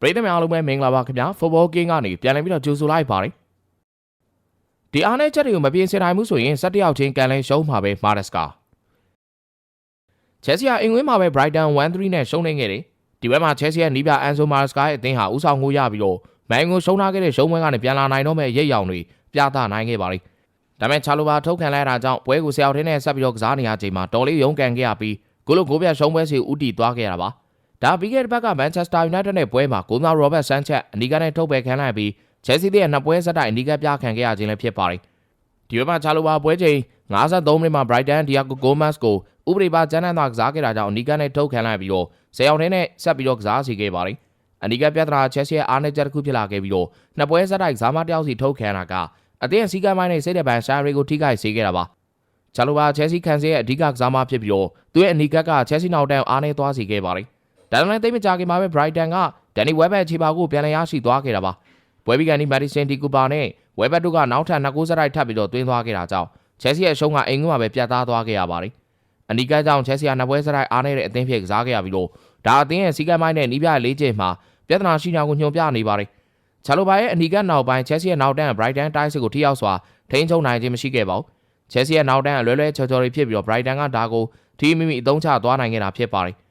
ပရိသတ်များအားလုံးပဲမင်္ဂလာပါခင်ဗျာ Football King ကနေပြန်လည်ပြီးတော့ကြိုဆိုလိုက်ပါတယ်ဒီအားနဲ့ချက်တွေကိုမပြင်ဆင်နိုင်ဘူးဆိုရင်၁၁ယောက်ချင်းကန်လဲရှုံးမှာပဲမာဒက်စကာချက်စီကအင်္ဂွင်းမှာပဲ Brighton 1-3နဲ့ရှုံးနေခဲ့တယ်ဒီဘက်မှာချက်စီရဲ့နီးပြအန်ဆိုမာဒက်စကာရဲ့အသင်းဟာဥဆောင်ကိုရပြီးတော့မန်ကိုရှုံးထားခဲ့တဲ့ရှုံးပွဲကနေပြန်လာနိုင်တော့မဲ့ရိပ်ရောင်တွေပြသနိုင်ခဲ့ပါလိမ့်ဒါပေမဲ့ချာလိုဘာထုတ်ခံလိုက်တာကြောင့်ပွဲကိုဆရာတော်ထင်းနဲ့ဆက်ပြီးတော့ကစားနေရချိန်မှာတော်လေးရုန်းကန်ခဲ့ရပြီးကိုလိုကိုပြရှုံးပွဲစီဥတီသွားခဲ့ရတာပါ ဒါပြီးခဲ့တဲ့ဘက်ကမန်ချက်စတာယူနိုက်တက်နဲ့ပွဲမှာဂိုးမရောဘတ်ဆန်ချက်အနီကနဲ့ထုတ်ပယ်ခံလိုက်ပြီးချယ်ဆီရဲ့နှစ်ပွဲဆက်တိုက်အနီကပြခံခဲ့ရခြင်းလည်းဖြစ်ပါတယ်။ဒီဘက်မှာချာလိုပါပွဲချိန်53မိနစ်မှာ Brighton Diago Gomez ကိုဥပဒေပါကျန်းတန်းသာကစားခဲ့တာကြောင့်အနီကနဲ့ထုတ်ခံလိုက်ပြီးတော့ဆယ်ယောက်ထဲနဲ့ဆက်ပြီးတော့ကစားစီခဲ့ပါတယ်။အနီကပြဿနာချက်ဆီရဲ့အားနည်းချက်တစ်ခုဖြစ်လာခဲ့ပြီးတော့နှစ်ပွဲဆက်တိုက်ဇာမတယောက်စီထုတ်ခံတာကအသင်းအစည်းကမ်းပိုင်းနဲ့စိတ်တဲ့ပန်ရှာရီကိုထိခိုက်စေခဲ့တာပါ။ချာလိုပါချယ်ဆီခံစေရဲ့အဓိကကစားမဖြစ်ပြီးတော့သူ့ရဲ့အနီကကချယ်ဆီနောက်တန်းအားနည်းသွားစေခဲ့ပါတယ်။ ဒါပေမဲ့သိပ်မကြခင်မှာပဲ Brighton ကဒန်နီဝက်ဘက်ခြေပါကိုပြန်လည်ရရှိသွားခဲ့တာပါ။ပွဲပြီးကန်ဒီမက်ဒီဆင်တီကူပါနဲ့ဝက်ဘက်တို့ကနောက်ထပ်နှစ်ကိုးစတိုက်ထပ်ပြီးတော့တွင်းသွားခဲ့တာကြောင့်ချက်စီရဲ့အရှုံးကအင်္ဂုမှာပဲပြတ်သားသွားခဲ့ရပါတယ်။အနီကကြောင့်ချက်စီကနှစ်ပွဲစတိုက်အားနေတဲ့အသင်းဖြစ်ကစားခဲ့ရပြီးတော့ဒါအသင်းရဲ့စီကမ်းပိုင်းနဲ့နီးပြလေးချိန်မှာပြဿနာရှိတာကိုညွှန်ပြနေပါတယ်။ချာလိုဘာရဲ့အနီကနောက်ပိုင်းချက်စီရဲ့နောက်တန်း Brighton တိုက်စစ်ကိုထိရောက်စွာထိန်းချုပ်နိုင်ခြင်းမရှိခဲ့ပါဘူး။ချက်စီရဲ့နောက်တန်းအလွဲလွဲချော်ချော်တွေဖြစ်ပြီးတော့ Brighton ကဒါကိုထီးမိမိအသုံးချသွားနိုင်ခဲ့တာဖြစ်ပါတယ်။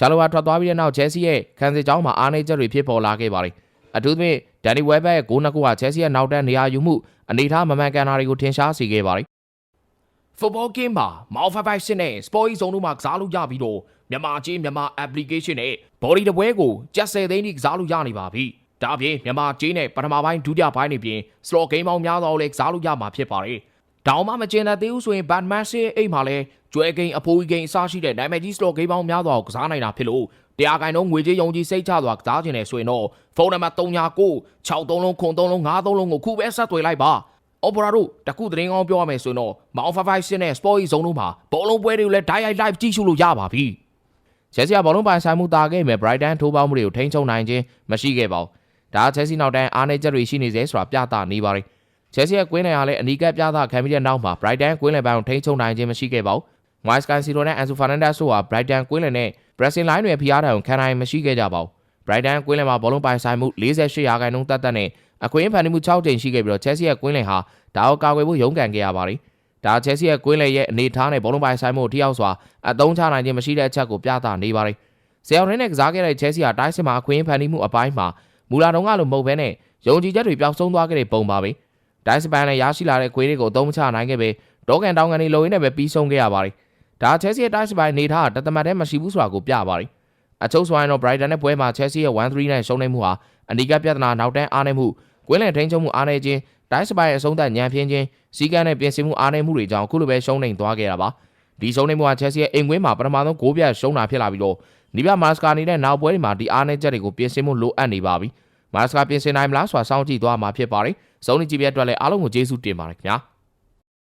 ဂျာလိုဝါထွက်သွားပြီးတဲ့နောက်ချဲစီရဲ့ခံစစ်ကြောင်းမှာအားနည်းချက်တွေဖြစ်ပေါ်လာခဲ့ပါတယ်။အထူးသဖြင့်ဒန်နီဝဲဘက်ရဲ့ဂိုးနှစ်ခုကချဲစီရဲ့နောက်တန်းနေရာယူမှုအနေထားမမှန်ကန်တာတွေကိုထင်ရှားစေခဲ့ပါတယ်။ Football game မှာ Malphite ရှင်းနဲ့ Sport Zone တို့မှာကစားလို့ရပြီးတော့မြန်မာချင်းမြန်မာ application နဲ့ body တပွဲကိုကြက်ဆယ်သိန်းထိကစားလို့ရနေပါပြီ။ဒါအပြင်မြန်မာချင်းနဲ့ပထမပိုင်းဒုတိယပိုင်းတွေပြင် slot game ပေါင်းများစွာကိုလည်းကစားလို့ရမှာဖြစ်ပါတယ်။ တောင်မှမကျင်တဲ့သေးဘူးဆိုရင် Batman ရဲ့အိမ်မှာလည်းကျွဲကိန်းအဖိုးကြီးကိန်းအစရှိတဲ့နာမည်ကြီး slot game ပေါင်းများစွာကိုကစားနိုင်တာဖြစ်လို့တရားကိုင်တော့ငွေကြေးယုံကြည်စိတ်ချစွာကစားခြင်းနဲ့ဆိုရင်တော့ဖုန်းနံပါတ်39 63လုံးခွန်3လုံး53လုံးကိုခုပဲဆက်သွယ်လိုက်ပါ။ Opera တို့တခုသတင်းကောင်းပြောရမယ်ဆိုရင်တော့ Mount 55နဲ့ Sport Zone တို့မှာဘောလုံးပွဲတွေကိုလည်း Direct Live ကြည့်ရှုလို့ရပါပြီ။ချက်စီကဘောလုံးပိုင်ဆိုင်မှုတာခဲ့မယ် Brighton ထိုးပေါင်းမှုတွေကိုထိန်းချုပ်နိုင်ခြင်းမရှိခဲ့ပါဘူး။ဒါချက်စီနောက်တန်းအားနည်းချက်တွေရှိနေသေးဆိုတာပြသနေပါတယ်။ ချက်စီရဲ့ကွင်းလယ်ကလည်းအနီးကပ်ပြသခံပြီးတဲ့နောက်မှာ Brighton ကွင်းလယ်ပိုင်းကိုထိန်းချုပ်နိုင်ခြင်းမရှိခဲ့ပါဘူး။ Moise Caicedo နဲ့ Enzo Fernandez တို့ဟာ Brighton ကွင်းလယ်နဲ့ Pressing Line တွေဖိအားတောင်ခံနိုင်မရှိခဲ့ကြပါဘူး။ Brighton ကွင်းလယ်မှာဘောလုံးပိုင်ဆိုင်မှု48ရာခိုင်နှုန်းတတ်တတ်နဲ့အခွင့်အဖန်တီးမှု6ကြိမ်ရှိခဲ့ပြီးတော့ Chelsea ရဲ့ကွင်းလယ်ဟာဒါကိုကာကွယ်ဖို့ရုန်းကန်ခဲ့ရပါတယ်။ဒါ Chelsea ရဲ့ကွင်းလယ်ရဲ့အနေအထားနဲ့ဘောလုံးပိုင်ဆိုင်မှုထိရောက်စွာအသုံးချနိုင်ခြင်းမရှိတဲ့အချက်ကိုပြသနေပါတယ်။ဆယ်ယောက်ရင်းနဲ့ကစားခဲ့တဲ့ Chelsea ဟာတိုင်းစစ်မှာအခွင့်အဖန်တီးမှုအပိုင်းမှာမူလာတုန်းကလိုမဟုတ်ဘဲနဲ့ယုံကြည်ချက်တွေပျောက်ဆုံးသွားခဲ့တဲ့ပုံပါပဲ။ တိုင်းစစ်ပန်လည်းရရှိလာတဲ့ခွေးတွေကိုအသုံးမချနိုင်ခဲ့ပဲဒေါကန်တောင်းကန်တွေလုံရင်းနဲ့ပဲပြီးဆုံးခဲ့ရပါတယ်။ဒါ Chelsea ရဲ့တိုင်းစစ်ပန်အနေထားကတသမတ်တည်းမရှိဘူးဆိုတာကိုပြပါတယ်။အချုပ်ဆိုရင်တော့ Brighton နဲ့ပွဲမှာ Chelsea ရဲ့1-3နဲ့ရှုံးနေမှုဟာအနီးကပ်ပြဿနာနောက်တန်းအားနည်းမှုကွင်းလယ်ထိန်းချုပ်မှုအားနည်းခြင်းတိုင်းစပိုင်အဆုံးသတ်ညံပြင်းခြင်းစီးကန်းနဲ့ပြင်ဆင်မှုအားနည်းမှုတွေကြောင့်အခုလိုပဲရှုံးနေသွားခဲ့တာပါဒီရှုံးနေမှုက Chelsea ရဲ့အိမ်ကွင်းမှာပထမဆုံးဂိုးပြတ်ရှုံးတာဖြစ်လာပြီးတော့နီးပြမာစကာနေတဲ့နောက်ပွဲတွေမှာဒီအားနည်းချက်တွေကိုပြင်ဆင်မှုလိုအပ်နေပါပြီ မာစကာပြင်ဆင်နိုင်မလားဆိုတာစောင့်ကြည့်သွားမှာဖြစ်ပါတယ်စုံနေကြည့်ပြတဲ့အတွက်လည်းအားလုံးကိုကျေးဇူးတင်ပါတယ်ခင်ဗျာ